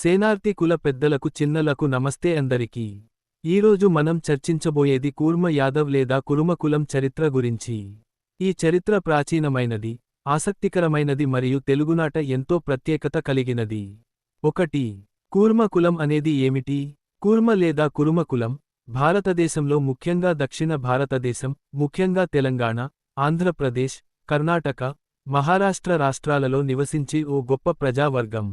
సేనార్తి కుల పెద్దలకు చిన్నలకు నమస్తే అందరికీ. ఈరోజు మనం చర్చించబోయేది కూర్మ యాదవ్ లేదా కురుమ కులం చరిత్ర గురించి. ఈ చరిత్ర ప్రాచీనమైనది ఆసక్తికరమైనది మరియు తెలుగునాట ఎంతో ప్రత్యేకత కలిగినది. ఒకటి కూర్మ కులం అనేది ఏమిటి? కూర్మ లేదా కురుమ కులం భారతదేశంలో ముఖ్యంగా దక్షిణ భారతదేశం ముఖ్యంగా తెలంగాణ ఆంధ్రప్రదేశ్ కర్ణాటక మహారాష్ట్ర రాష్ట్రాలలో నివసించే ఓ గొప్ప ప్రజావర్గం.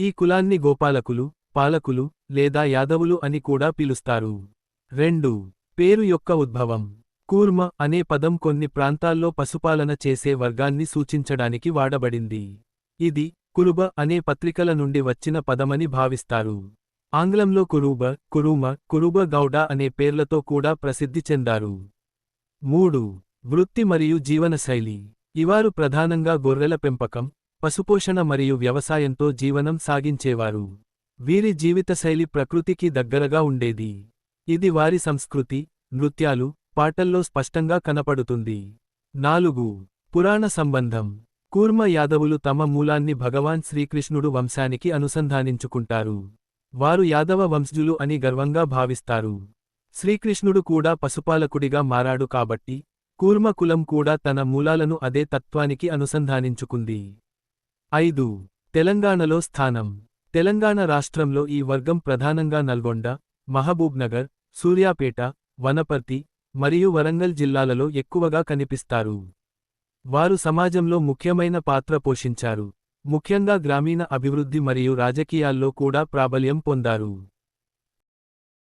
ఈ కులాన్ని గోపాలకులు పాలకులు లేదా యాదవులు అని కూడా పిలుస్తారు. రెండు. పేరు యొక్క ఉద్భవం. కూర్మ అనే పదం కొన్ని ప్రాంతాల్లో పశుపాలన చేసే వర్గాన్ని సూచించడానికి వాడబడింది. ఇది కురుబ అనే పత్రికల నుండి వచ్చిన పదమని భావిస్తారు. ఆంగ్లంలో కురూబ కురుమ కురుబ గౌడ అనే పేర్లతో కూడా ప్రసిద్ధి చెందారు. మూడు. వృత్తి మరియు జీవనశైలి. ఇవారు ప్రధానంగా గొర్రెల పెంపకం పశుపోషణ మరియు వ్యవసాయంతో జీవనం సాగించేవారు. వీరి జీవితశైలి ప్రకృతికి దగ్గరగా ఉండేది. ఇది వారి సంస్కృతి నృత్యాలు పాటల్లో స్పష్టంగా కనపడుతుంది. నాలుగు. పురాణ సంబంధం. కూర్మ యాదవులు తమ మూలాన్ని భగవాన్ శ్రీకృష్ణుడు వంశానికి అనుసంధానించుకుంటారు. వారు యాదవ వంశజులు అని గర్వంగా భావిస్తారు. శ్రీకృష్ణుడు కూడా పశుపాలకుడిగా మారాడు కాబట్టి కూర్మ కులం కూడా తన మూలాలను అదే తత్వానికి అనుసంధానించుకుంది. ఐదు. తెలంగాణలో స్థానం. తెలంగాణ రాష్ట్రంలో ఈ వర్గం ప్రధానంగా నల్గొండ మహబూబ్నగర్ సూర్యాపేట వనపర్తి మరియు వరంగల్ జిల్లాలలో ఎక్కువగా కనిపిస్తారు. వారు సమాజంలో ముఖ్యమైన పాత్ర పోషించారు. ముఖ్యంగా గ్రామీణ అభివృద్ధి మరియు రాజకీయాల్లో కూడా ప్రాబల్యం పొందారు.